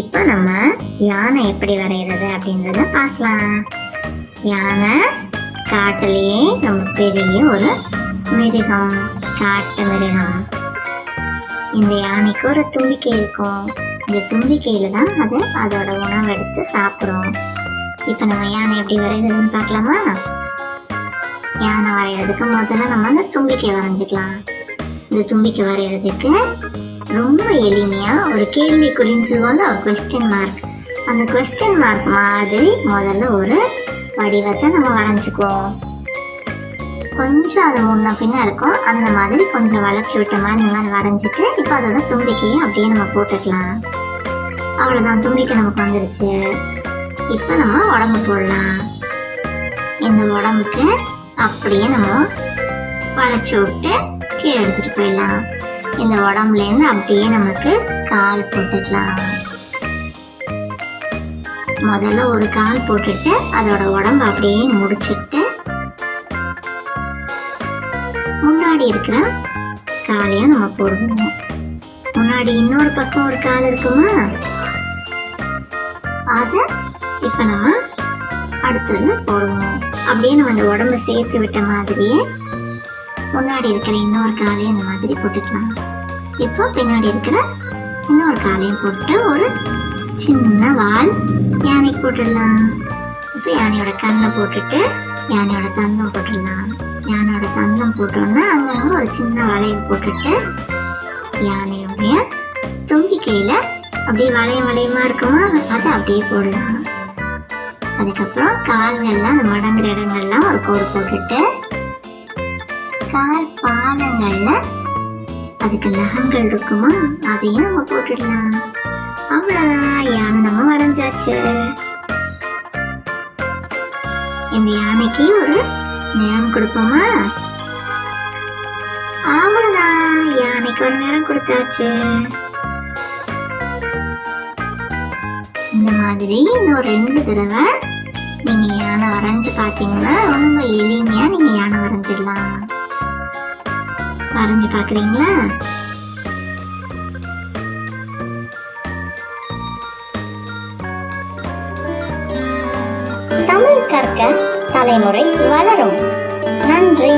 இப்போ நம்ம யானை எப்படி வரைகிறது அப்படின்றத பார்க்கலாம். யானை காட்டிலேயே ரொம்ப பெரிய ஒரு மிருகம் காட்டு மிருகம். இந்த யானைக்கு ஒரு தும்பிக்கை இருக்கும். இந்த தும்பிக்கையில் தான் அது அதோட உணவு எடுத்து சாப்பிடும். இப்போ நம்ம யானை எப்படி வரைகிறதுன்னு பார்க்கலாமா? யானை வரைகிறதுக்கு முதல்ல நம்ம அந்த தும்பிக்கை வரைஞ்சிக்கலாம். இந்த தும்பிக்கை வரைகிறதுக்கு ரொம்ப எளிமையாக ஒரு கேள்விக்குறின்னு சொல்லுவோம்ல ஒரு கொஸ்டின் மார்க் அந்த கொஸ்டின் மார்க் மாதிரி முதல்ல ஒரு வடிவத்தை நம்ம வரைஞ்சிக்குவோம். கொஞ்சம் அது முன்ன பின்ன இருக்கும். அந்த மாதிரி கொஞ்சம் வளைச்சி விட்ட மாதிரி இந்த மாதிரி வரைஞ்சிட்டு இப்போ அதோட தும்பிக்கையை அப்படியே நம்ம போட்டுக்கலாம். அவ்வளோதான் தும்பிக்கை நமக்கு வந்துருச்சு. இப்போ நம்ம உடம்பு போடலாம். இந்த உடம்புக்கு அப்படியே நம்ம வளைச்சி விட்டு கீழே எடுத்துகிட்டு போயிடலாம். இந்த உடம்புலேருந்து அப்படியே நமக்கு கால் போட்டுக்கலாம். முதல்ல ஒரு கால் போட்டுட்டு அதோட உடம்பு அப்படியே முடிச்சிட்டு முன்னாடி இருக்கிற காலையும் நம்ம போடுவோம். முன்னாடி இன்னொரு பக்கம் ஒரு கால் இருக்குமா? அதை இப்போ நம்ம அடுத்தது போடுவோம். அப்படியே நம்ம அந்த உடம்ப சேர்த்து விட்ட மாதிரியே முன்னாடி இருக்கிற இன்னொரு காலையும் இந்த மாதிரி போட்டுக்கலாம். இப்போ பின்னாடி இருக்கிற இன்னொரு காலையும் போட்டு ஒரு சின்ன வால் யானைக்கு போட்டுடலாம். இப்போ யானையோட கண்ணை போட்டுட்டு யானையோட தந்தம் போட்டுடலாம். யானையோட தந்தம் போட்டோன்னா அங்கே ஒரு சின்ன வளையம் போட்டுட்டு யானையுடைய தும்பிக்கையில அப்படியே வளையம் வளையமாக இருக்குமா அதை அப்படியே போடலாம். அதுக்கப்புறம் கால்கள்லாம் அந்த மடங்குற இடங்கள்லாம் ஒரு கோடு போட்டுட்டு கால் பாதங்கள்ல அதுக்கு நகங்கள் இருக்குமா? அதையும் நம்ம போட்டுடலாம். அவ்வளோதான் யானை நம்ம வரைஞ்சாச்சு இந்த யானைக்கு ஒரு நிறம் கொடுப்போமா? அவ்வளோதான் யானைக்கு ஒரு நிறம் கொடுத்தாச்சு. இந்த மாதிரி இன்னும் ரெண்டு தடவை நீங்கள் யானை வரைஞ்சி பார்த்தீங்கன்னா ரொம்ப எளிமையாக நீங்கள் யானை வரைஞ்சிடலாம். வரைஞ்சு பார்க்குறீங்களா தமிழ் கற்க தலைமுறை வளரும். நன்றி.